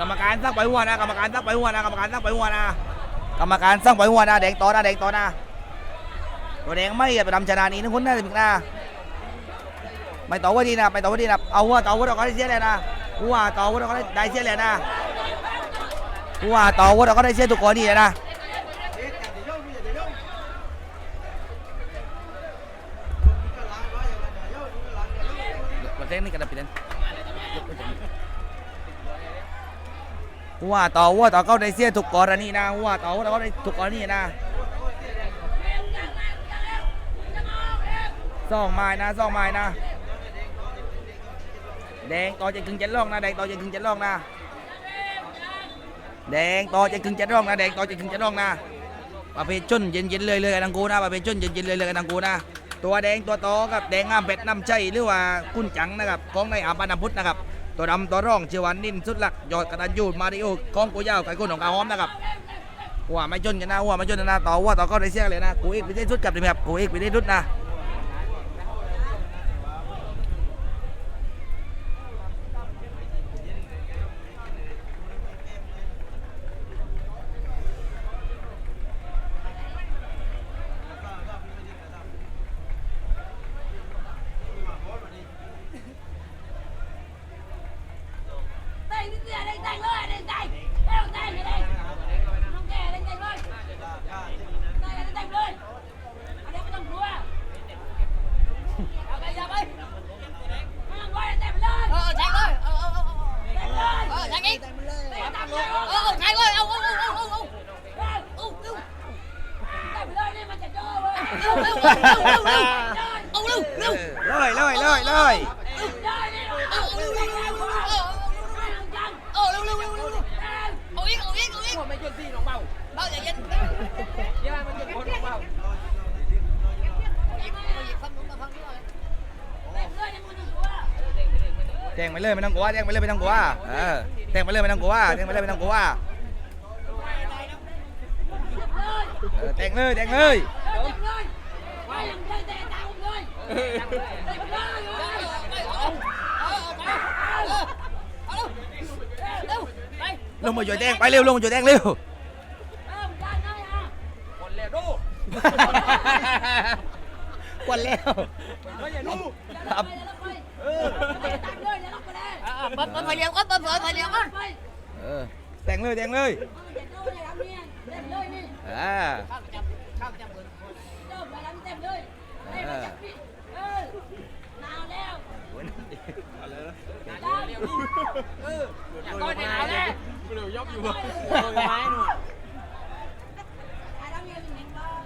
กรรมการสร้างไปหัวนะ กรรมการสร้างไปหัวนะ กรรมการสร้างไปหัวนะ กรรมการสร้างไปหัวนะ แดงต่อนะ แดงต่อนะ ตัวแดงไม่ไปทำชนะนี้นะคุณนะถึงนะไม่ต่อว่าดีนะ ไม่ต่อว่าดีนะ เอาว่าต่อว่าเราก็ได้เสียเลยนะหัวต่อว่าเราก็ได้เสียเลยนะหัวต่อว่าเราก็ได้เสียทุกคนนี่เลยนะเทศนี้กันเป็น หัวต่อหัวต่อเขาได้เสียทุกกรณีนะหัวต่อหัวเราก็ได้ทุกกรณีนะสองไม้นะสองไม้นะ แดงต่อจะกึ่งจ็ดล่องนะแดงต่อจะกึ่งจ็ดล่องนะแดงต่อจะกึ่งจ็ดล่องนะแดงต่อจะกึ่งเจ็ดล่องนะปะเภทชนเย็นๆเลยเลยกันทั้งกูนะปะเภทชนเย็นๆเลยเลยกันทั้งกูนะตัวแดงตัวโตกับแดงงามเป็ดน้ำใจหรือว่ากุ้นจังนะครับของในอาบานาพุทธนะครับ ตัวดำตัวร่องเชวันนิ่มสุดหลักยอดกระดานยูดมาริโอของกูยาวไก่กุ้นของกาหอมนะครับว่าไม่จนกันนะว่าไม่จนกันนะต่อว่าต่อก็ได้เสียเลยนะกูเอกไปได้สุดกับเลยครับกูเอกไปได้สุดนะ Đây, đi tiền, đây, đây, lên, đây, đây. Đây, đây, đây, đây. Không kè, đây, đây, lên. Đây, đây, đây, lên. Ở đây có thằng đua. Ở đây, giờ đi. Thằng quay, đây, lên. Ờ, chạy rồi. Ờ, ờ, ờ, ờ. Đây, lên. Ờ, chạy đi. Đây, thằng quay, Ờ, ờ, chạy rồi. Ờ, ờ, ờ, ờ, ờ. Đây, Ờ, ờ. đây, lên, đi mà chạy cho, ơi. Lưu, lưu, lưu, lưu, lưu, lưu. Đây. Ờ, lưu, lưu. เลยเลยเลยเลย Đây, đi. Ờ, ờ, lưu, lưu, lưu, lưu. Ờ, ờ, Đây, thằng Trần. ờ, lưu, lưu, lưu, lưu, lưu. Đây. Ờ, yên, ờ, yên, ờ, yên. ไม่เย็นที่น้องเบา Bao giờ yên? ย่ามันเย็นคนน้องเบา Yên, ờ, yên, phân đúng là phân đúng rồi. Đây, lên, đi mà thằng đua. แจ้งไปเลยไม่ต้องกลัวแจ้งไปเลยไม่ต้องกลัวเออ แจ้งไปเลยไม่ต้องกลัวแจ้งไปเลยไม่ต้องกลัว Lên. เออแจ้งเลยแจ้งเลย Lên, lên, lên. Quay làm chơi, tè tao không lên. Đây, lên, lên. Ờ, ờ, ờ, ờ, ờ, lưu. Lưu. Đây. ลงมาช่วยแจ้งไปเร็วลงมาช่วยแจ้งเร็ว Không, Trần ơi à. คนแล้วดูกว นแล้วไม่อย่าดูครับ Đây, lên, lên. Đây, tặng lên, lên, lên. Ờ, ờ, bấm, bấm phải liều quá, bấm phải phải liều quá. Đây. เออแจ้งเลยแจ้งเลย Không, chạy đâu, chạy làm đi. Tem lên đi. อ่า Không, chậm, không, chậm bự. Đâu, phải làm tem lên. Đây, À. mà chắc đi. Ừ. Nào leo. เออก้อยในหนาวแน่เร็วยกอยู่โดนไม้หนู Ai đang nghe mình đánh bom.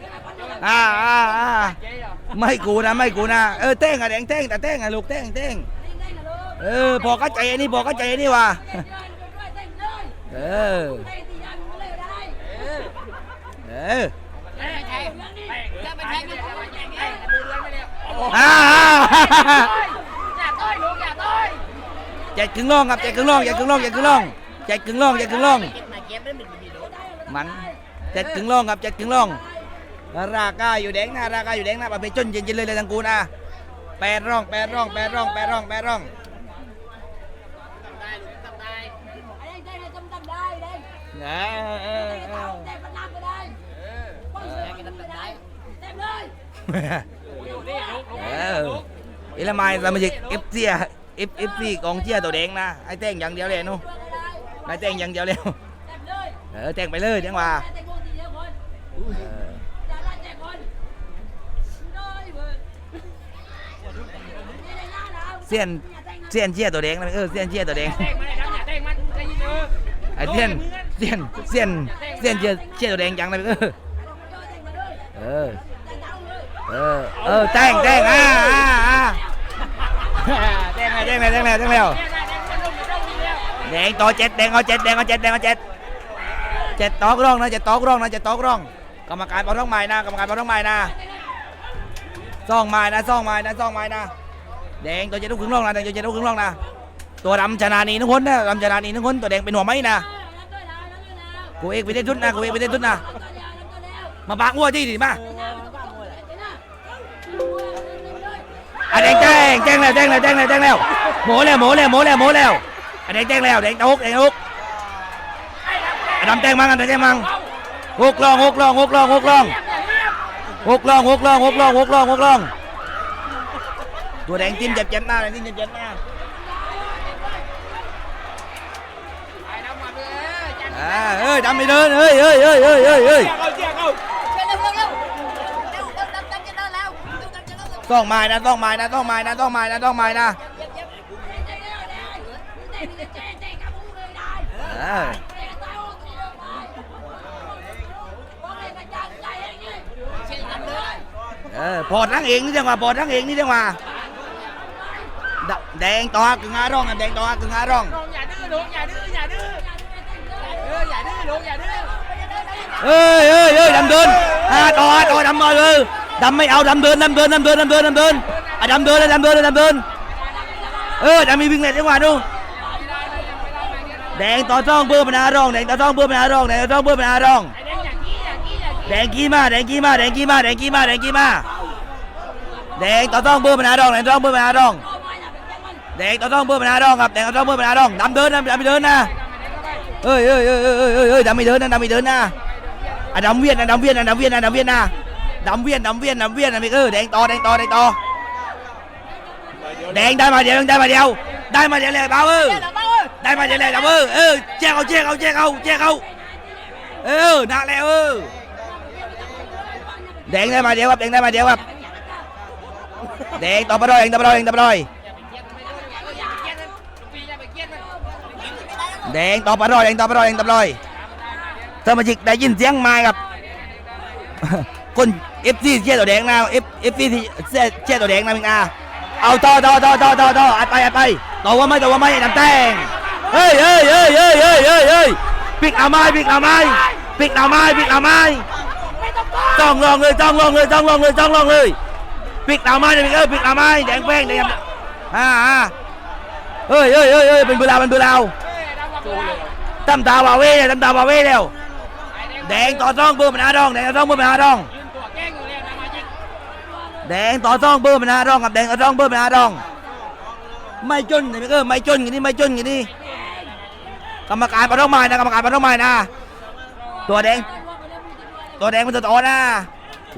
Cái này con nó อ่าอ่าอ่าเจ๊เหรอไม่กูนะไม่กูนะเออเต้งอะแดงเต้งแต่เต้งอะลูกเต้งเต้ง lên đây là luôn. เออพอเข้าใจอันนี้พอเข้าใจอันนี้ว่ะ Lên, lên, lên, lên, lên. เออ Đây thì ăn nó lên ở đây. เออ Đây, chạy. Ra bên chạy đi, ra bên chạy đi. ดูเรือนไม่แล้วอ่า Nhà tôi, luôn nhà tôi. แจกครึ่งล่องครับแจกครึ่งล่องแจกครึ่งล่องแจกครึ่งล่องแจกครึ่งล่องแจกครึ่งล่อง Mà chém đến mình bị đổ. มันแจกครึ่งล่องครับแจกครึ่งล่องราคาอยู่แดงนะราคาอยู่แดงนะประเภทจนเย็นๆเลยเลยทั้งกูนะแปดร่องแปดร่องแปดร่องแปดร่องแปดร่อง Đây, luôn tầm đây. Ở đây, đây là trong tầm đây, đây. เออเออ Đây là เอ tao, tem Việt Nam ở đây. Con Ờ, sửa cái con tầm sửa tầm đây. đây. Tem lên. ดูดิลุกลุกเอออิละไมสมาชิกเอฟซีเอฟเอฟซีกองเชียร์ตัวแดงนะไอ้แต้งอย่างเดียวเลยนู่ Đưa ở đây. ไอ้แต้งอย่างเดียวเลยเออแต้งไปเลยจ้งว่า Ra tem con gì nữa con. เออ Ra ra tem con. Đây vừa. Đây là nhà nào? เสี้ยนเสียนเชียร์ตัวแดงนะเออเสียนเชียร์ตัวแดงเต้งมาเลยครับอย่าเต้งมันใจเย็นเออไอ้เสียน เสียนเสียนเสียนเชียร์เชียร์ตัวแดงจังเลยเออเออเออเออแต้งแต้งอ่าอ่าอ่าแต้งเลยแต้งเลยแต้งเลยแต้งเลยเนี่ยได้แดงมันลงมันลงแล้วแดงต่อเจ็ดแดงเอาเจ็ดแดงเอาเจ็ดแดงเอาเจ็ดเจ็ดตอกร่องนะเจ็ดตอกร่องนะเจ็ดตอกร่องกรรมการเปาท้องไม้นะกรรมการเปาท้องไม้นะซ่องไม้นะซ่องไม้นะซ่องไม้นะแดงตัวเจ็ดลูกครึ่งร่องนะแดงตัวเจ็ดลูกครึ่งร่องนะตัวดำชนะนีทุกคนนะดำชนะนีทุกคนตัวแดงเป็นหัวไม้นะ กูเองไม่ได้ทุนนะกูเองไม่ได้ทุนนะมาบางอ้วที่ดิมาอแดงแจ้งแจ้งแล้วแจ้งแล้วแจ้งแล้วแจ้งแล้วหมูแล้วหมูแล้วหมูแล้วหมูแล้วอแดงแจ้งแล้วแดงตุกแดงตุกอดำแจ้งมั้งอดำแจ้งมั้งฮุกลองฮุกลองฮุกลองฮุกลองหกลองหกลองหกลองหกลองหกลองตัวแดงจิ้มเจ็บเจ็บหน้าแดงจิ้มเจ็บเจ็บหน้า เอ้ยดำไปเดินเอ้ยเอ้ยเอ้ยเอ้ยเอ้ยเอ้ยเอาเจียกเอาต้องไม้นะต้องไม้นะต้องไม้นะต้องไม้นะต้องไม้นะเออเออพอดทั้งเองนี่จังหวะพอดทั้งเองนี่จังหวะแดงต่อกึ่งหาร่องแดงต่อกึ่งหาร่องอย่าดื้อลงอย่าดื้ออย่าดื้อ เอออย่าดื้ออย่าดื้อเอ้ยเอ้ยดำเดินอ่าต่อต่อดำมาเลยดำไม่เอาดำเดินดำเดินดำเดินดำเดินดำเดินอะดำเดินเลยดำเดินเลยดำเดิน เออดำมีวิ่งเล่นจังหวะดูแดงต่อช่องเบอร์ปัญหาร่องแดงต่อช่องเบอร์ปัญหาร่องแดงต่อช่องเบอร์ปัญหาร่องแดงกี่มาแดงกี้มาแดงกี้มาแดงกี้มาแดงกี้มาแดงต่อต้องเบอร์ปัญหาดองแดงต่อต้องเบอร์ปัญหาดองแดงต่อต้องเบอร์ปัญหาดองครับแดงต่อต้องเบอร์ปัญหาดองดำเดินนะดำเดินนะ เอ้ยเอ้ยเอ้ยเอ้ยเอ้ยเอ้ยดำไม่เดินนะดำไม่เดินนะอะดำเวียนนะดำเวียนนะดำเวียนนะดำเวียนนะดำเวียนดำเวียนดำเวียนนะไม่เออแดงต่อแดงต่อแดงต่อแดงได้มาเดียวได้มาเดียว ได้มาเดียวเลยเบาเออเดี๋ยวเบาเอ้ยได้มาเดียวเลยเบาเออเออแจ้งเอาแจ้งเอาแจ้งเอาแจ้งเอาเออหนักแล้วเออแดงได้มาเดียวครับแดงได้มาเดียวครับแดงต่อไปดอยแดงต่อไปดอยแดงต่อไปดอย แดงต่อไปดอยแดงต่อไปดอยแดงต่อไปดอยสมาชิกได้ยินเสียงไม้ครับคนเอฟซีเชียร์ตัวแดงนะเอฟเอฟซีเชียร์ตัวแดงนะมิงอาเอาต่อต่อต่อต่อต่อต่ออัดไปอัดไปต่อว่าไม่ต่อว่าไม่น้ำแตงเฮ้ยเฮ้ยเฮ้ยเฮ้ยเฮ้ยเฮ้ยเฮ้ยปิกเอาไม้ปิกเอาไม้ปิกเอาไม้ปิกเอาไม้จ้องลองเลยจ้องลองเลยจ้องลองเลยจ้องลองเลยปิดหน้าไม้เลยเออปิดหน้าไม้แดงแป้งแดงอ่าอ่าเฮ้ยเฮ้ยเฮ้ยเฮ้ยเป็นเบลาเป็นเบลา ตั้มตาวาเว่เนี่ยตั้มตาวาเว่แล้วแดงต่อซ่องเบอร์มันหาดองแดงต่อซ่องเบอร์มันหาดองแดงต่อซ่องเบอร์มันหาดองกับแดงต่อซ่องเบอร์มันหาดอง ไม่จนเนี่ยเออไม่จนอย่างนี้ไม่จนอย่างนี้กรรมการปะท้องไม้นะกรรมการปะท้องไม้นะ ตัวแดง ตัวแดงมันตัวโตนะ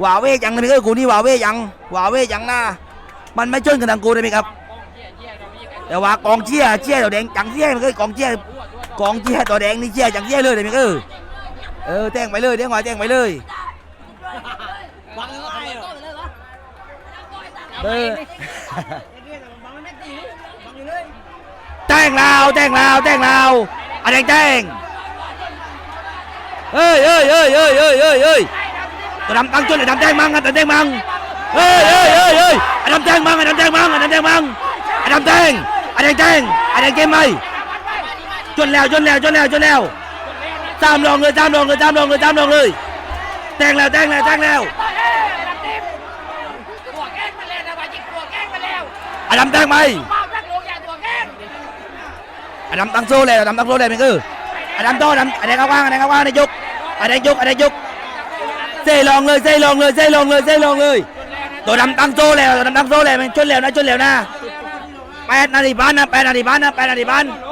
หวาเว่ยังนะพี่เอ้ยกูนี่หวาเว่ยังหวาเว่ยังนะมันไม่ชนกันทางกูได้ไหมครับแต่ว่ากองเชียร์เชียร์ตัวแดงจังเชียร์มันก็กองเชียร์ กองเชียร์ตัวแดงนี่เชียร์จังเชียร์เลยได้ไหมเออเออแจ้งไปเลยเดี๋ยวหน่อยแจ้งไปเลยวางเลยเหรอเลยเหรอเออวางไม่ตีวางเลยแจ้งลาวแจ้งลาวแจ้งลาวอะแดงแจ้งเฮ้ยเฮ้ยเฮ้ยเฮ้ยเฮ้ยเฮ้ยเฮ้ยตัวดำตั้งจนไอ้ดำแจ้งมังอะตัวแจ้งมังเฮ้ยเฮ้ยเฮ้ยเฮ้ยไอ้ดำแจ้งมังไอ้ดำแจ้งมังไอ้ดำแจ้งมังไอ้ดำแจ้งไอ้แดงแจ้งไอ้แดงเกมไหม จนแล้วจนแล้วจนแล้วจนแล้วตามลงเลยตามลงเลยตามลงเลยตามลงเลยแจ้งแล้วแจ้งแล้วแจ้งแล้วตัวแกล้งมาแล้วนะวาจิกตัวแกล้งมาแล้วไอ้ดำแจ้งไหมเป้านักลงอย่าตัวแกล้งไอ้ดำตั้งโซ่เลยไอ้ดำตั้งโซ่เลยมันคือไอ้ดำโตดำไอ้แดงเข้าว่างไอ้แดงเข้าว่างไอ้ยกไอ้แดงยกไอ้แดงยกเซ่ลองเลยเซ่ลองเลยเซ่ลองเลยเซ่ลองเลยตัวดำตั้งโซ่แล้วตัวดำตั้งโซ่แล้วมันชนแล้วนะชนแล้วนะแปดนาทีบ้านนะแปดนาทีบ้านนะแปดนาทีบ้านลุกลุกกันลุก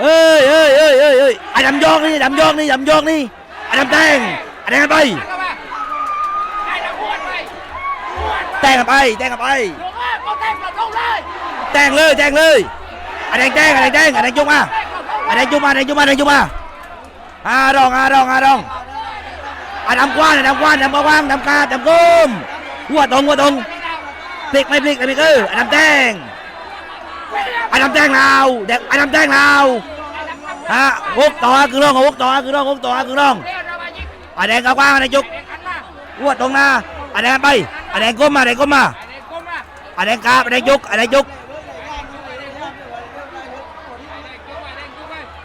เอ้ยเอ้ยเอ้ยเอ้ยเอ้ยไอ้ดำยอกนี่ดำยอกนี่ดำยอกนี่ไอ้ดำแตงไอ้แดงไปเข้ามาไอ้ดำอ้วนไปอ้วนแตงกันไปแตงกันไปลงเลยก็แกล้งกับลงเลยแตงเลยแตงเลยไอ้แดงแตงไอ้แดงแตงไอ้แดงยกมาไอ้แดงยกมาไอ้แดงยกมาไอ้แดงยกมาอารองอารองอารองไอ้ดำกว้านไอ้ดำกว้านดำกว้างดำกาดำก้มหัวตรงหัวตรงพลิกไม่พลิกไอ้พี่เออไอ้ดำแตง ไอ้ดำแดงลาเด็กไอ้ดำแดงลาฮะหกต่อคือร่องหกต่อคือร่องหกต่อคือร่องไอ้แดงกว้างไอ้แดงยุกเด็กขันมาหัวตรงหน้าไอ้แดงไปไอ้แดงก้มมาไอ้แดงก้มมาไอ้แดงกาไอ้แดงยุกไอ้แดงยุก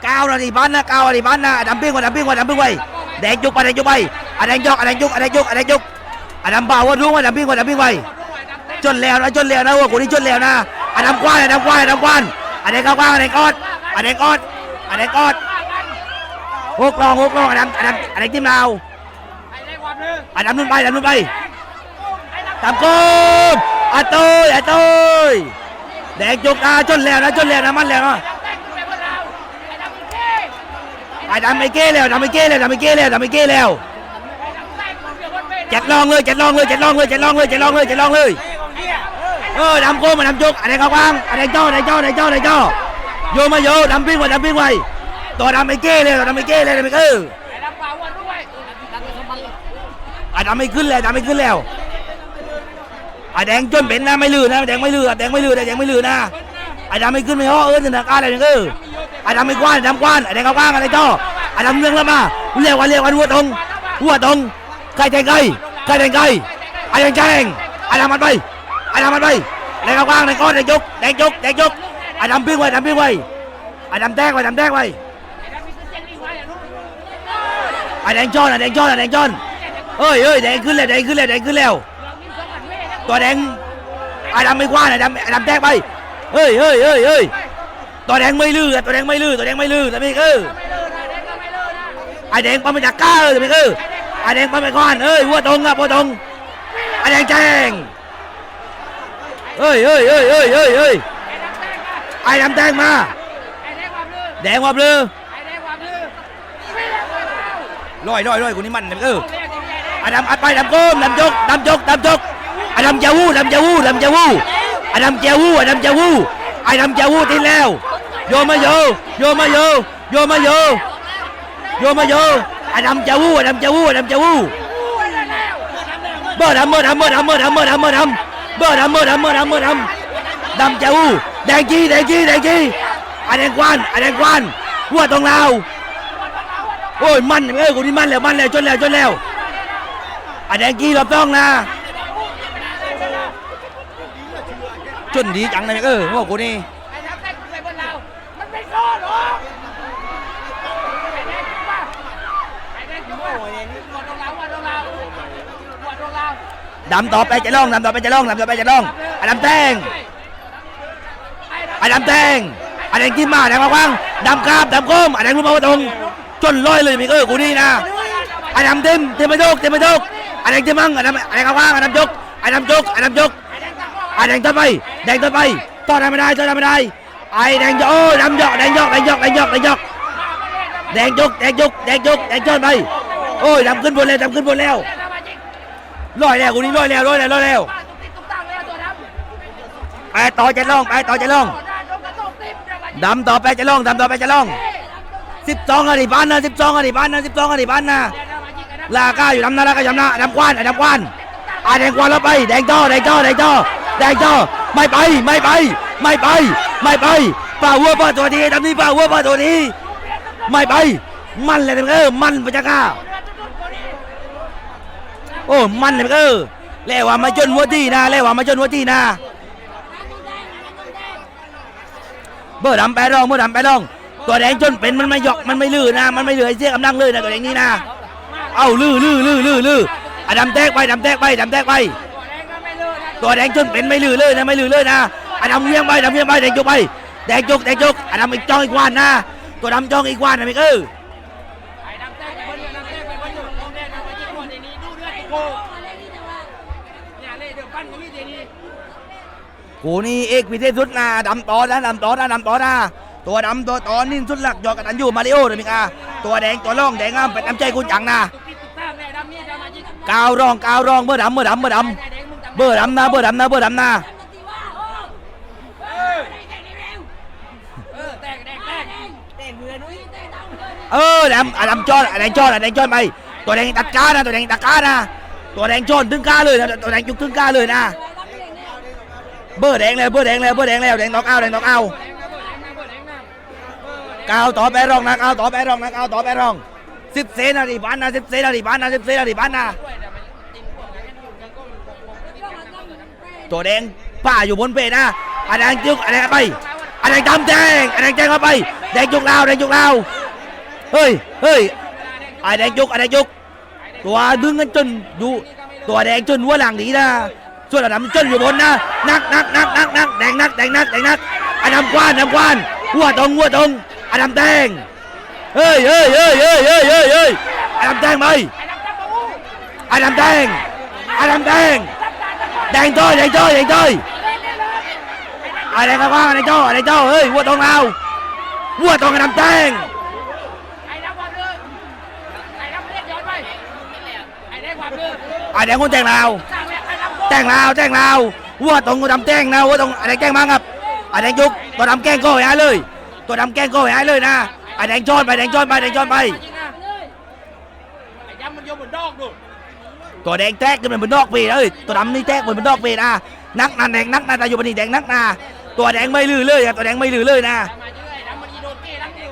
ก้าวนาทีบ้านนะก้าวนาทีบ้านนะไอ้ดำปิ้งกว่าดำปิ้งกว่าดำปิ้งไว้แดงยุกไปแดงยุกไปไอ้แดงยกไอ้แดงยุกไอ้แดงยุกไอ้แดงยุกไอ้ดำเปล่าว่ารู้ว่าดำปิ้งว่าดำปิ้งไว้จนแล้วนะจนแล้วนะหัวกูนี่จนแล้วนะ ไอ้ดำกว้านไอ้ดำกว้านไอ้ดำกว้านไอ้แดงกว้างไอ้แดงกอดไอ้แดงกอดไอ้แดงกอดหกลองหกลองอันนั้นอันนั้นอันนั้นจิ้มเราอันนึงอันนั้นนุ่นไปอันนั้นนุ่นไปตามกมอันโตยอันโตยแดงจุกนะจนแล้วนะจนแล้วนะมันแล้วนะไปบนเราไอ้ดำไอ้ดำไม่เก้แล้วดำไม่เก้แล้วดำไม่เก้แล้วดำไม่เก้แล้วเจ็ดลองเลยเจ็ดลองเลยเจ็ดลองเลยเจ็ดลองเลยเจ็ดลองเลยเจ็ดลองเลย ờ làm cô mà làm chuột anh đây không ăn anh đây cho đây cho đây cho đây cho vô mà vô đâm biên ngoài đâm biên ngoài tôi đâm mày kia lên tôi đâm mày kia lên mày cứ anh đâm mày cứ lên đâm mày cứ leo anh đang chân bệnh na mày lừa na đang mày lừa đang mày lừa đang mày lừa na anh đâm mày cứ mày ho ớn thì là ca này mày cứ anh đâm mày quan anh đâm quan anh đang không quan anh đây cho anh đâm nương lắm mà leo anh leo anh vua tông vua tông cây thành cây cây thành cây anh đang cây anh làm mặt bay ไอ้ดำมันไปแรงกว้างแรงก้อนแรงยกแรงยกแรงยกไอ้ดำปิ้งไว้ดำปิ้งไว้ไอ้ดำแดงไว้ดำแดงไว้ไอ้แดงจ้อนไอ้แดงจ้อนไอ้แดงจอนเฮ้ยเฮ้ยแดงขึ้นแล้วแดงขึ้นแล้วแดงขึ้นแล้ว ตัวแดงไอ้ดำไม่กว้างไอ้ดำไอ้ดำแดงไปเฮ้ยเฮ้ยเฮ้ยเฮ้ยตัวแดงไม่ลื่อตัวแดงไม่ลื่อตัวแดงไม่ลื่อแต่พี่คือไอ้แดงปั๊มมาจักก้าเออแต่พี่เออไอ้แดงปั๊มไปก้อนเอ้ยหัวตรงอะหัวตรงไอ้แดงแจ้ง เฮ้ยเฮ้ยเฮ้ยเฮ้ยเฮ้ยเฮ้ยไอ้ดำแต่งมาไอ้ดำแทงมา ไอ้แดงความลือแดงวับเลยไอ้แดงความลือไม่เลิกเลยเราร้อยร้อยร้อยคนนี้มันเนี่ยเออ เรียกยังไงเนี่ยไอ้ดำอัดไปดำก้มดำยกดำยกดำยกไอ้ดำเจ้าวู้ดำเจ้าวู้ดำเจ้าวู้ไอ้ดำเจ้าวู้ไอ้ดำเจ้าวู้ไอ้ดำเจ้าวู้ทิ้งแล้ว โยมาโยโยมาโยโยมาโยโยมาโยไอ้ดำเจ้าวู้ไอ้ดำเจ้าวู้ไอ้ดำเจ้าวู้เบอร์ดำเบอร์ดำเบอร์ดำเบอร์ดำเบอร์ดำเบอร์ดำ เบอร์ดำเบอร์ดำเบอร์ดำเบอร์ดำดำเจ้าแดงจีแดงจีแดงจีไอ้แดงกวานไอ้แดงกวานหัวตรงเราโอ้ยมันเอ้ยกูนี่มันแล้วมันแล้วจนแล้วจนแล้วไอ้แดงจีรอบต้องนะจนดีจังเลยเออพวกกูนี่ไอ้ดำแต่งไปบนเรามันไม่โซ่หรอกไอ้แดงมาไอ้แดงมาหัวตรงเราหัวตรงเราหัวตรงเรา ดำต่อไปจะล่องดำต่อไปจะล่องดำต่อไปจะล่องไอ้ดำแทงไอ้ดำแทงไอ้แดงกินมาแดงมาคว่างดำกราบดำก้มไอ้แดงรู้มาว่าตรงจนลอยเลยมีเออกูนี่นะไอ้ดำเต็มเต็มไปยกเต็มไปยกไอ้แดงเต็มมั่งไอ้ดำไอ้แดงมาคว่างไอ้ดำยกไอ้ดำยกไอ้ดำยกไอ้แดงต่อไปแดงต่อไปต่อได้ไม่ได้ต่อได้ไม่ได้ไอ้แดงยกโอ้ดำยกแดงยกแดงยกแดงยกแดงยกแดงยกแดงยกแดงยกแดงจนไปโอ้ยดำขึ้นบนแล้วดำขึ้นบนแล้ว ลอยแล้วกูนี่ลอยแล้วลอยแล้วลอยแล้วไปต่อจะล่องไปต่อจะล่องดำต่อไปจะล่องดำต่อไปจะล่องสิบสองอดีพันนะสิบสองอดีพันนะสิบสองอดีพันนะลาก้าอยู่ดำนาลาก้าอยู่ดำนาดำควันดำควันอ่าแดงควันแล้วไปแดงจ้อแดงจ้อแดงจ้อแดงจ้อไม่ไปไม่ไป ไม่ไป ไม่ไปป่าวัวป่าตัวนี้ดำนี้ป่าวัวป่าตัวนี้ ไม่ไป มันเลยเออมันพระเจ้าข้า โอ้มันเลยเออเล่ว่ามาจนหัวที่นะเล่ว่ามาจนหัวที่นะเบอร์ดำแปรองเบอร์ดำแปรอง ตัวแดงจนเป็นมันไม่หยอกมันไม่ลื่นนะ มันไม่เหลือไอ้เสี้ยกำลังเลยนะตัวแดงนี้นะ เอาลื่นลื่นลื่นลื่นลื่นอะดำแตกไปดำแตกไปดำแตกไป ตัวแดงจนเป็นไม่ลื่นเลยนะไม่ลื่นเลยนะอะดำเลี้ยงไปดำเลี้ยงไปแดงจุกไปแดงจุกแดงจุกอะดำอีกจ้องอีกวานนะ ตัวดำจ้องอีกวานนะมิกเออ กูนี่เอกพิเศษสุดนะดำต่อนะดำต่อนะดำต่อนะตัวดำตัวตอนนี่สุดหลักยอกกันอันอยู่มาริโอเลยมิกาตัวแดงตัวร่องแดงงามเป็นน้ำใจคุณจังนะกาวรองกาวรองเบอร์ดำเบอร์ดำเบอร์ดำเบอร์ดำนะเบอร์ดำนะเบอร์ดำนะเออดำดำจอนอะแดงจอนอะแดงจอนไปตัวแดงตัดก้านะตัวแดงตัดก้านะ ตัวแดงจอนถึงกล้าเลยนะตัวแดงยุกถึงกล้าเลยนะเบอร์แดงเลยเบอร์แดงเลยเบอร์แดงแล้วแดงน็อกเอาแดงน็อกเอากาวต่อไปรองนะกาวต่อไปรองนะกาวต่อไปรองสิบเซนาทีพันนะสิบเซนาทีพันนะสิบเซนาทีพันนะตัวแดงป้าอยู่บนเปนะอันแดงจุกอันแดงไปอันแดงดำแดงอันแดงแดงเข้าไปแดงจุกลาวแดงจุกลาวเฮ้ยเฮ้ยอันแดงจุกอันแดงจุก ตัวดึงกันจนดูตัวแดงจนหัวหลังหนีนะส่วนอันดำจนอยู่บนนะนักนักนักนักนักแดงนักแดงนักแดงนักอันดำกว้านดำกว้านหัวตรงหัวตรงอันดำแดงเฮ้ยเฮ้ยเฮ้ยเฮ้ยเฮ้ยเฮ้ยเฮ้ยอันดำแดงไปอันดำแดงอันดำแดงแดงจ้อยแดงจ้อยแดงจ้อยอะไรกันว่าอะไรจ้าอะไรเจ้าเฮ้ยวัวตรงเราวัวตรงกระดำแจ้ง ไอ้รับความเรื่องไอ้รับเรียกย้อนไปไอ้ได้ความเรื่ องอะไรคนแจ้งเราสร้งแล้วแจ้งเราแจ้งเราวัวตรงกระดำแจ้งนะวัวตรงอะไรแจ้งมาครับอะไรยุกตัวดำแกล้งก็หายเลย ตัวดำแกล้งก็หายเลยนะอะไรจอนไปแดงจอนไปแดงจอนไปจริงนะไอ้ย้ำมันโยนเหมือนดอกดูตัวแดงแทรกขึ้นเป็นบนนอกปีเลยตัวดำนี่แทกเป็นบนนอกปีนะนักนาแดงนักนาตาอยู่บนนี่แดงนักนาตัวแดงไม่ลือเลยตัวแดงไม่ลือเลยนะเอยแล้วมันยีโดนเก้ลังเดียว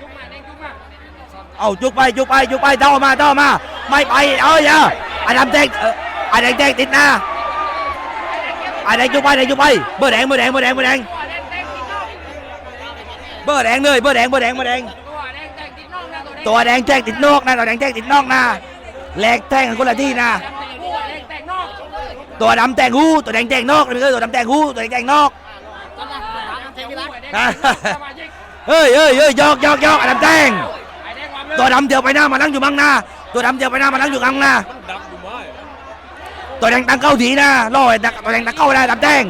จุกมาจุกไปจุกไปจุกไปเท่ามาเท่ามา ไม่ไปเอ้ยอะ ไอ้ดำแทรกเออไอ้แดงแทรกติดหน้าไอ้แดงจุกไปแดงจุกไปเบอร์แดงเบอร์แดงเบอร์แดงเบอร์แดงเบอร์แดงเลยเบอร์แดงเบอร์แดงเบอร์แดงตัวแดงแดงติดนอกนะตัวแดงแดงติดนอกนะแดงแทรกติดนอกนะแหลกแทงกันคนละที่นะตัวดงแดงนอกตัวดำแทงหูตัวแดงแทงนอกนี่คือตัวดำแทงหูตัวแดงแทงนอกเฮ้ยเฮ้ยเฮ้ยยอกยอกยอกไอดำแทงไอ้แดงความเรื่งตัวดำเดียวไปหน้ามานั่งอยู่บังหน้าตัวดำเดียวไปหน้ามานั่งอยู่กลางหน้า ตัวแดงตั้งเก้าถีนะล่อดตัวแดงตั้งเก้าได้ดแดง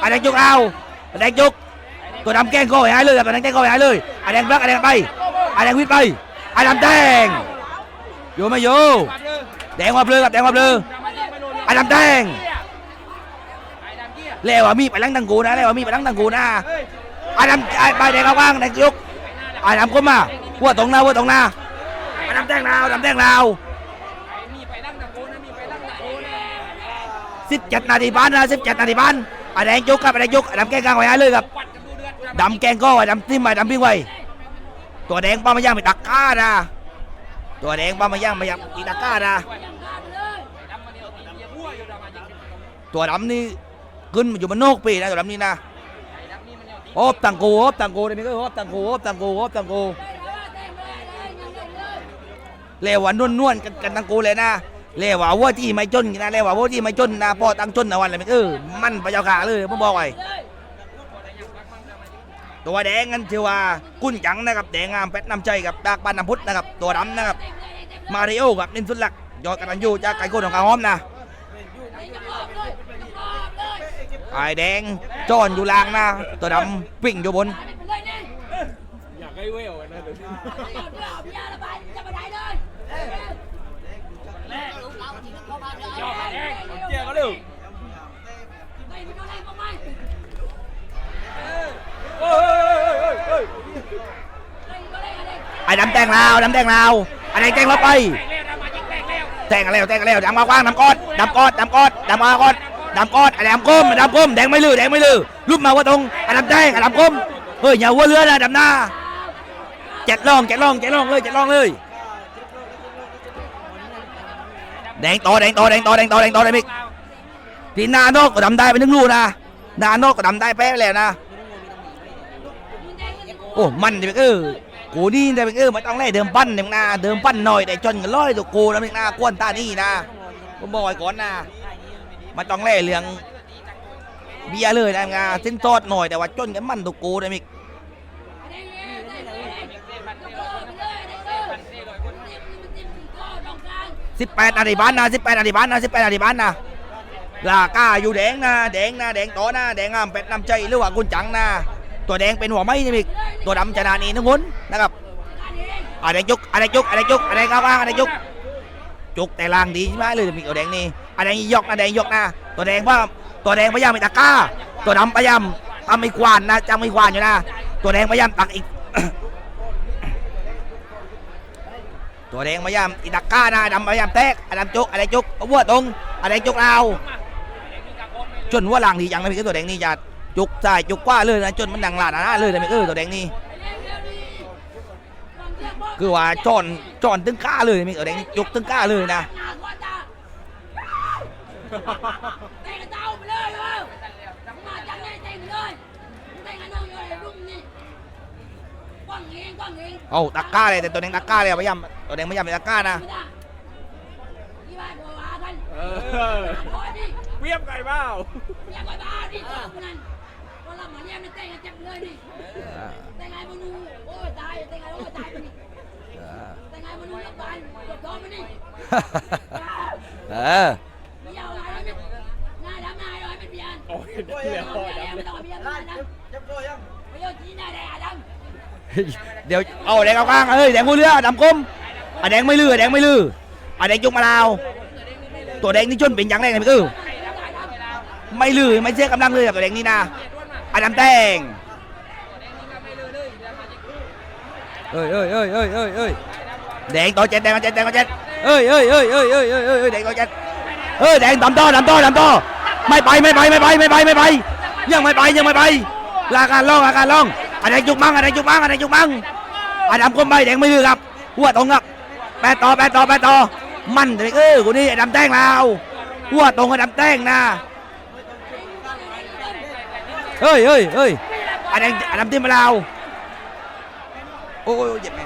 ไอแดงจุกเอาไอแดงจุกตัวดำแกล้งก็หายเลยตัวแดงแกล้งก็หายเลยไอแดงบล็อกไอแดงไปไอแดงวิทไปไอ้ดำแดงอยู่ไม่อยู่แดงวาเบลือกับแดงวาเบลือไอดำแดงไอ้ดำเลวอะมีไปลังตังกูนะเลวอะมีไปลังตังกูนะไอ้ดำไอ้ใบแดงเอาว่างแดงจุกไอ้ดำก้มมาวัวตรงหน้าวัวตรงหน้าไอ้ดำแดงลาวดำแดงลาว ไอ้มีไปนั่งตะโกนนะมีไปนั่งตะโกนนะ สิบเจ็ดนาทีพันนะสิบเจ็ดนาทีพันไอ้แดงจุกกับไอ้แดงจุกไอ้ดำแกงกลางไว้เลยครับดำแกงก็ไอ้ดำทิ้มไปดำปิ้งไว้ตัวแดงป้ามาย่างไปตักก้านะตัวแดงป้ามาย่างไปย่างอีตักก้านะตัวดำมาตัวดำนี่ขึ้นมาอยู่บนนอกปีนะตัวดำนี่นะไอ้ดำนี่มันเนี่ยตีโอบตังกูโอบตังกูนี่ก็โอบตังกูโอบตังกูโอบตังกูเลวว่านวลนวลๆกันกันตังกูเลยนะ เลวว่าวัวที่ไม่จนนะเลวว่าวัวที่ไม่จนนะพ่อตั้งจนนะวันอะไรไม่เออมันประเจ้าขาเลยผมบอกไว้ตัวแดงนั่นชื่อว่ากุ้นจังนะครับแดงงามเป็ดน้ำใจกับดากปานน้ำพุทธนะครับตัวดำนะครับมาริโอกับนินสุดหลักยอดกันยูจากไก่โก้ของกาหอมนะไอ้แดงจอนอยู่ล่างนะตัวดำวิ่งอยู่บนอยากให้เวลนะเดี๋ยว ยอดแดง เจ๊ก็เร็วเฮ้ยเฮ้ยเฮ้ย ไอ้ดำแต่งลาวดำแต่งลาวไอ้แดงแต่งรถไปแตกแล้วดำมาจริงแตกแล้วแต่งกันแล้วแต่งกันแล้วดำมากว้างดำกอดดำกอดดำกอดดำมากอดดำกอดไอ้ดำก้มไอ้ดำก้มแดงไม่ลือแดงไม่ลือลุกมาว่าตรงไอ้ดำแดงไอ้ดำก้มเฮ้ยอย่าวัวเรือนะดำหน้าเจ็ดล่องเจ็ดล่องเจ็ดล่องเลยเจ็ดล่องเลยแดงต่อแดงต่อแดงต่อแดงต่อแดงต่อได้ไหมทีหน้านอกก็ดำได้ไปนึงลูกนะหน้านอกก็ดำได้แป๊ะแล้วนะโอ้มันด็กเออ กูนี่เด็กเออม่ต้องไล่เดิมปั้นเด็กนาเดิมปั้นหน่อยแต่จนกันร้อยตัวกูนะเด็กนากวนตานี่นะผมบอกไว้ก่อนนะม่ต้องไล่เรื่องเบียเลยนะงาเส้นทอดหน่อยแต่ว่าจนกันมันตัวกูนะมิกสิบแปดนาทีบ้านนะสิบแปดนาทีบ้านนะสิบแปดนาทีบ้านนะลาก้าอยู่แดงนะแดงนะแดงต่อนะแดงงามเป็ดน้ำใจหรือว่ากุนจังนะ ตัวแดงเป็นหัวไม้นี่มิกตัวดำจะนานีนึกวนนะครับอะไรจุกอะไรจุกอะไรจุกอะไรก้าวบ้างอะไรจุกจุกแต่ล่างดีใช่ไหมเลยมีตัวแดงนี่อะไรยกนะแดงยกนะตัวแดงว่าตัวแดงพยายามไปตะก้า ตัวดำพยายามทำไม่ควานนะจำไม่ควานอยู่นะตัวแดงพยายามตักอีก ตัวแดงพยายามอีตะกร้านะดำพยายามแตกอะไรจุกอะไรจุกอวัวตรงอะไรจุกเอาจนวัวหลังดีจังเลยพี่ตัวแดงนี่จะ จุกใส่จุกกว่าเลยนะจนมันดังหลาดนะเลยนะพี่เออตัวแดงนี่คือว่าจอนจอนตึงก้าเลยมีตัวแดงนี่ยกตึงก้าเลยนะแต่งเต้าไปเลยเลยมาจังเลยแต่งเลยแต่งกันน้อาก้าเองเอาตะก้าเลยแต่ตัวแดงตะก้าเลยพยายามตัวแดงพยายามเป็นตะก้านะไม่ได้ที่บ้านบัววากันเออเวียบไก่บ้าดิตัวนั้น มาเนี่ยมันแต่งกันเจ็บเลยดิแต่งไงมนูโอ้ยตายแต่งไงโอ้ยตายไปนี่แต่งไงมนูรับบานกดท้องไปนี่เออไม่เอาอะไรไม่ง่ายดำง่ายเลยเป็นเพียนโอ้ยเหลือพอดำเลยเดี๋ยวเอาแดงเอากลางเฮ้ยแดงมือเรือดำคมอะแดงไม่ลือแดงไม่ลืออะแดงจุกมาลาวตัวแดงนี่ชนเป็นอย่างแรกเลยพี่คือไม่ลือไม่เสียกำลังเลยกับตัวแดงนี่นะ อาดำแดงเอ้ยเอ้ยเอ้ยเอ้ยเอ้ยเอ้ยแดงต่อเจ็ดแดงมาเจ็ดแดงมาเจ็ดเอ้ยเอ้ยเอ้ยเอ้ยเอ้ยเอ้ยเอ้ยแดงต่อเจ็ดเอ้ยแดงดำต่อดำต่อดำต่อไม่ไปไม่ไปไม่ไปไม่ไปไม่ไป ยังไม่ไปยังไม่ไปลาการล่องลาการล่องอะไรจุกมั่งอะไรจุกมั่งอะไรจุกมั่งอาดำก้มใบแดงไม่ดื้อครับหัวตรงครับแปดต่อแปดต่อแปดต่อ มันเด็กเออคนนี้ไอ้ดำแดงเราหัวตรงไอ้ดำแดงนะ เฮ้ยเฮ้ยเฮ้ยอาแดงอาดำติ้มมาเราโอ้ยเจ็บไหม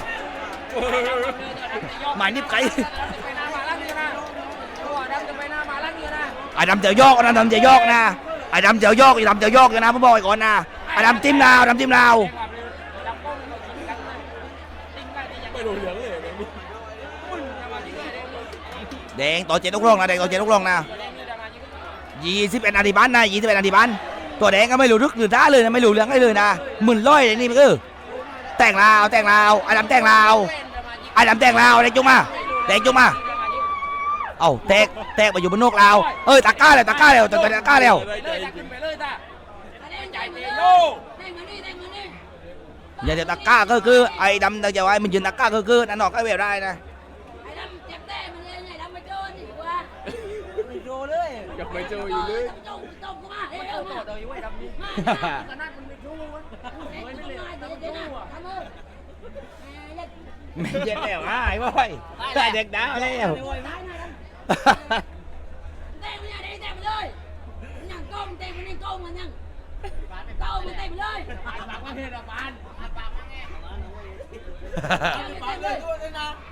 หมายนิบไก่ไปหน้ามาลังนี่นะตัวดำจะไปหน้ามาลังนี่นะอาดำเจียวยอกนะดำเจียวยอกนะอาดำเจียวยอกอาดำเจียวยอกนะพ่อบอกก่อนนะไอาดำติ้มเราดำติ้มเราไม่รู้เหลืองเลยแบบนี้แดงต่อเจ็ดลูกร่องนะแดงต่อเจ็ดลูกร่องนะยี่สิบเอ็ดนาทีบ้านนะยี่สิบเอ็ดนาทีบ้าน ตัวแดงก็ไม่รู้รึกหรือท้าเลยนะไม่รู้เรื่องอะไรเลยนะหมื่นร้อยเลยนี่มันก็แต่งลาวแต่งลาวอาดำแต่งลาวอาดำแต่งลาวแดงจุงมาแดงจุงมาเอ้าแตกแตกไปอยู่บนนอกลาวเอ้ยตะกร้าแล้วตะกร้าแล้วตะตะกร้าแล้วเลยจะขึ้นไปเลยจ้ะอย่าเดี๋ยวตะกร้าก็คือไอ้ดำเดี๋ยวไอ้มันยืนตะกร้าก็คือนั่นออกไอ้เวลได้นะกับไม่เจออยู่เลย โดยไว้ดำนี่ขนาดมันไม่ชู้วะไม่เจ็บแล้วหายบ่อยได้เด็กดาวแล้วเตะมันเนี่ยเตะมันเลยนั่งก้มเตะมันนี่ก้มมันนั่งก้มมันเตะมันเลยปากว่าเฮ็ดอะบาน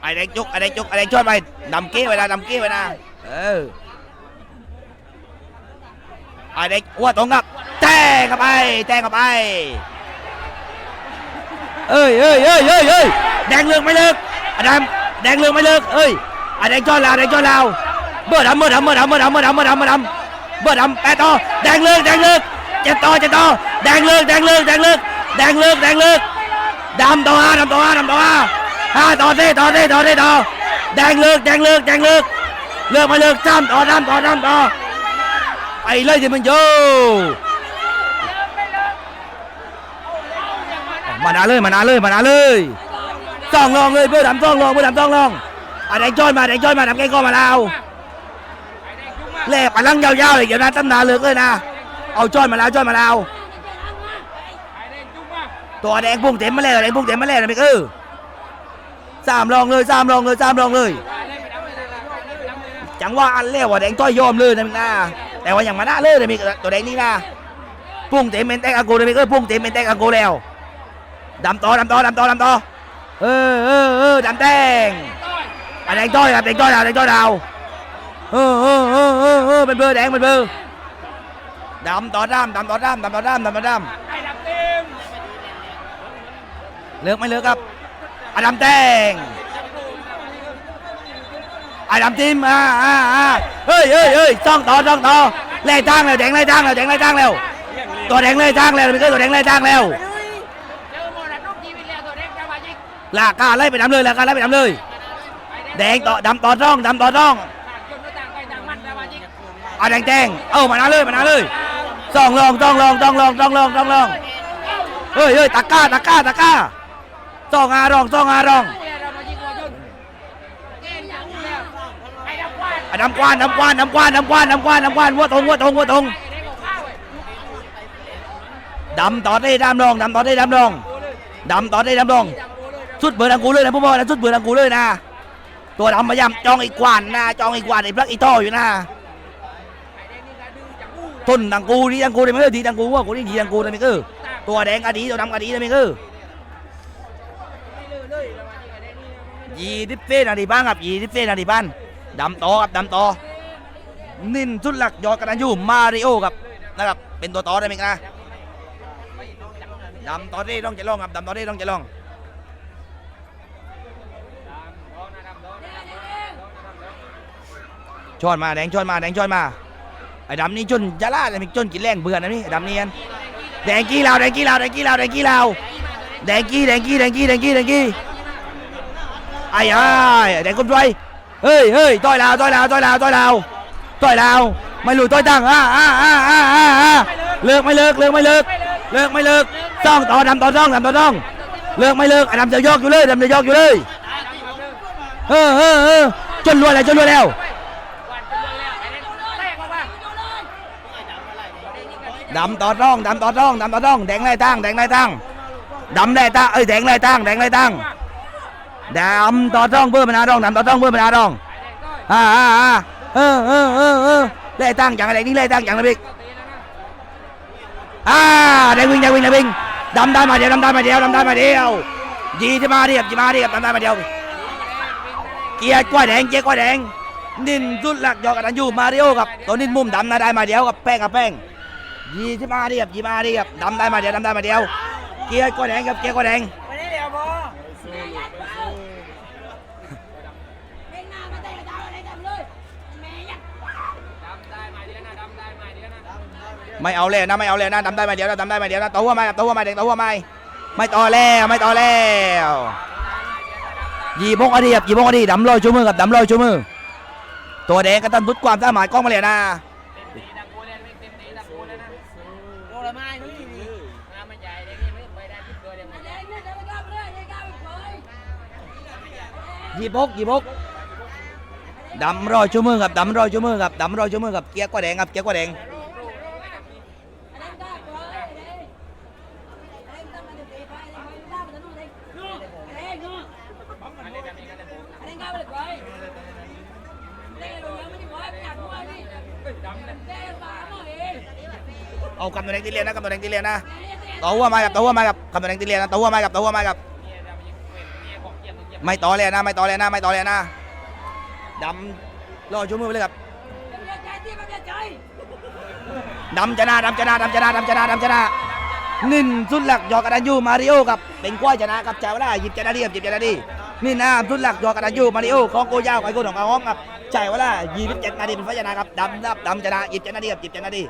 ไอ้แดงจุกไอ้แดงจุกไอ้แดงชดไปดำเกี้ไว้นะดำเกี้ไว้นะเออ ไอ้แดงอ้วนตรงกับแทงเข้าไปแทงเข้าไปเอ้ยเอ้ยเอ้ยเอ้ยเอ้ยแดงเลือกไม่เลิกไอ้ดำแดงเลือกไม่เลิกเอ้ยไอ้แดงจอดแล้วแดงจอดแล้วเบอร์ดำเบอร์ดำเบอร์ดำเบอร์ดำเบอร์ดำเบอร์ดำเบอร์ดำเบอร์ดำแปดต่อแดงเลิกแดงเลิกเจ็ดต่อเจ็ดต่อแดงเลิกแดงเลิกแดงเลิกแดงเลิกแดงเลิกดำต่อห้าดำต่อห้าดำต่อห้าห้าต่อเต้ต่อเต้ต่อเต้ต่อแดงเลิกแดงเลิกแดงเลิกเลิกมาเลิกจ้ำต่อดำต่อดำต่อ ไปเลยที่มันโยมานาเลยมานาเลยมานาเลยต้องลองเลยเพื่อดำต้องลองเพื่อดำต้องลองอะแดงจ้อยมาแดงจ้อยมาดำแกงก็มาแล้วแลกพลังยาวๆเลยเดี๋ยวนะตั้งนานเลิกเลยนะเอาจ้อยมาแล้วจ้อยมาแล้วไอ้แดงจุ๊บมาตัวแดงพุ่งเต็มมาแล้วแดงพุ่งเต็มมาแล้วนะพี่เออสามรองเลยสามรองเลยสามรองเลยไอ้แดงไปดำเลยนะไปดำเลย จังว่าอันเลี้ยวว่าแดงต้อยยอมเลยนะพี่นะ แต่ว่าอย่างมาได้เลยนะพี่ตัวแดงนี่นะพุ่งเต็มเป็นแตกอากูเลยพี่เออพุ่งเต็มเป็นแตกอากูแล้วดำต่อดำต่อดำต่อดำต่อเออเออเออดำแดงอันแดงต้อยครับแดงต้อยดาวแดงต้อยดาวเออเออเออเออเออเป็นเบอร์แดงเป็นเบอร์ดำต่อดำดำต่อดำดำต่อดำดำต่อดำเลิกไม่เลิกครับอดัมแดง อ้ดัมทีมอ่าอ่าอ่าเฮ้ยเฮ้ยเฮ้ยจ้องต่อจ้องต่อไล่ทางแล้วแดงไล่ทางแล้วแดงไล่ทางแล้วตัวแดงไล่ทางแล้วม่เคยตัวแดงไล่ทางแล้วเจอหมดแล้วทุกชีวิตแล้วตัวแดงจะมายิงลากกาไล่ไปดำเลยลากกาไล่ไปดำเลย แดงต่อดำต่อร่องดำต่อร่องต่าแดงแดงเอ้ามานาเลยมานาเลยจ้องลองจ้องลองจ้องลองจ้องลองจ้องลองเฮ้ยเฮ้ยตะกร้าตะกร้าตะกร้าจ้องอารองจ้องอารอง เรามายิงวัวชนเก่งอย่างนี้แล้วไอ้ดำควานอะน้ำกวานน้ำกว้านน้ำกว้านน้ำกว้านน้ำกวานน้ำกวานวัวตรงวัวตรงวัวตรงดำต่อได้ดำรองดำต่อได้ดำรองดำต่อได้ดำรองจำตัวเลยสุดเบอร์ดังกูเลยนะพ่อพ่อนะสุดเบอร์ดังกูเลยนะ ตัวดำมายำจองอีกกวานนะจองอีกกวานไอ้พลักอีท่ออยู่นะไอ้นดังกูดีดังกูได้ไหมเออดีดังกูว่ากูนี่ดีดังกูได้ไหมเออตัวแดงก็ดีตัวดำก็ดีได้ไหมเออยี่สิบเฟนาทีบ้างครับยี่สิบเฟนาทีบ้าน ดำต่อครับดำต่อนินสุดหลักยอดกระดานยูมาริโอครับนะครับเป็นตัวต่อได้ไหมนะดำต่อได้ต้องจะลองครับดำต่อได้ต้องจะลองชอนมาแดงชอนมาแดงชอนมาไอ้ดำนี่จนจะล่าเลยมิจนกินแรงเบื่อนะนี่ดำนี่อันแดงกี้ลาแดงกี้ลาแดงกี้ลาแดงกี้ลาแดงกี้แดงกี้แดงกี้แดงกี้แดงกี้ไอ้ไอ้แดงคนรวย เฮ้ยเฮ้ยต่อยลาวต่อยลาวต่อยลาวต่อยลาวต่อยลาวไม่รู้ต่อยตั้งอ่าอ่าอ่าอ่าอ่าเลิกไม่เลิกเลิกไม่เลิกเลิกไม่เลิกต้องต่อดำต่อต้องดำต่อต้องเลิกไม่เลิกดำจะยอกอยู่เลยดำจะยอกอยู่เลยเออเออเออจนรวยแล้วจนรวยแล้ววันเป็นเรื่องแล้วไอ้เด็กแตอดำต่อต้องดำต่อต้องดำต่อต้องแดงไล่ตั้งแดงไล่ตั้งดำไล่ตั้งเอ้ยแดงไล่ตั้งแดงไล่ตั้ง ดำต่อต้องเพื่อมนาดองดำต่อต้องเพื่อมนาดองอ่าอ่าอ่าเออเออเออเออไล่ตั้งอย่างอะไรนี่ไล่ตั้งอย่างไรบิ๊กอ่าแดงวิ่งแดงวิ่งแดงวิ่งดำได้มาเดียวดำได้มาเดียวดำได้มาเดียวยีที่มาเดียบยีมาเดียบดำได้มาเดียวเกียร์กล้วยแดงเกียร์กล้วยแดงนินสุดหลักยอกันอยู่มาริโอกับตัวนินมุมดำนะได้มาเดียวกับแป้งกับแป้งยี่สิบมาเรียบยีมาเรียบดำได้มาเดียวดำได้มาเดียวเกียร์ก็แดงครับเกียร์ก็แดงไม่ได้เดี๋ยวพอ เด้งหน้ามาเตะดาวอะไรกันเลยแม่ยัด ไม่เอาเลยนะไม่เอาเลยนะดำได้มาเดี๋ยวนะดำได้มาเดี๋ยวนะตัวหัวไม่ตัวหัวไม่แดงตัวหัวไม่ไม่ต่อแล้วไม่ต่อแล้วยี่บงอดีครับยี่บงอดีดำลอยชูมือกับดำลอยชูมือ ตัวแดงก็ตั้งทุดความสามารถกล้องมาเลยนะตีดังกูเลยไม่เต็มตีดังกูเลยนะโดนละไม้นี่น้ำมันใหญ่เด็กนี่ไม่ไปได้ทุกตัวเดียวแดงเนี่ยจะไปก้าวไปเลยจะก้าวไปเลยยี่บกยี่บกดำลอยชูมือกับดำลอยชูมือกับดำลอยชูมือกับเกียร์ก็แดงครับเกียร์ก็แดงแดงก้าวไปเลยแดงแดงต้องมาเตะไปแดงไปก้าวไปนู่นแดงแดงเนาะแดงก้าวไปเลยแดงลงยังไม่ได้ไหวอยากไหวนี่แดงมาหน่อยเอง เอากำตัวแดงตีเลียนนะกำตัวแดงตีเลียนนะตัวหัวม่กับตัวหัวม่กับกำตัวแดงตีเลียนนะตัวหัวม่กับตัวหัวม่กับ ไม่ต่อเลยนะ ไม่ต่อเลยนะ ไม่ต่อเลยนะดำรอชูมือไปเลยครับมันใจนใจดำชนะดำชนะดำชนะดำชนะดำชนะนินสุดหลักยอกระดานยูมาริโอกับเป็นกล้วยชนะกับเจ้าล่าหยิบชนะดีครับหยิบชนะดีนี่นะสุดหลักยอกระดานยูมาริโอของโกยาวไอ้คนของเขาห้องกับใจว่าล่ะยี่สิบเจ็ดนาทีเป็นฝ่ายชนะครับดำดับดำชนะหยิบชนะดีครับหยิบชนะดี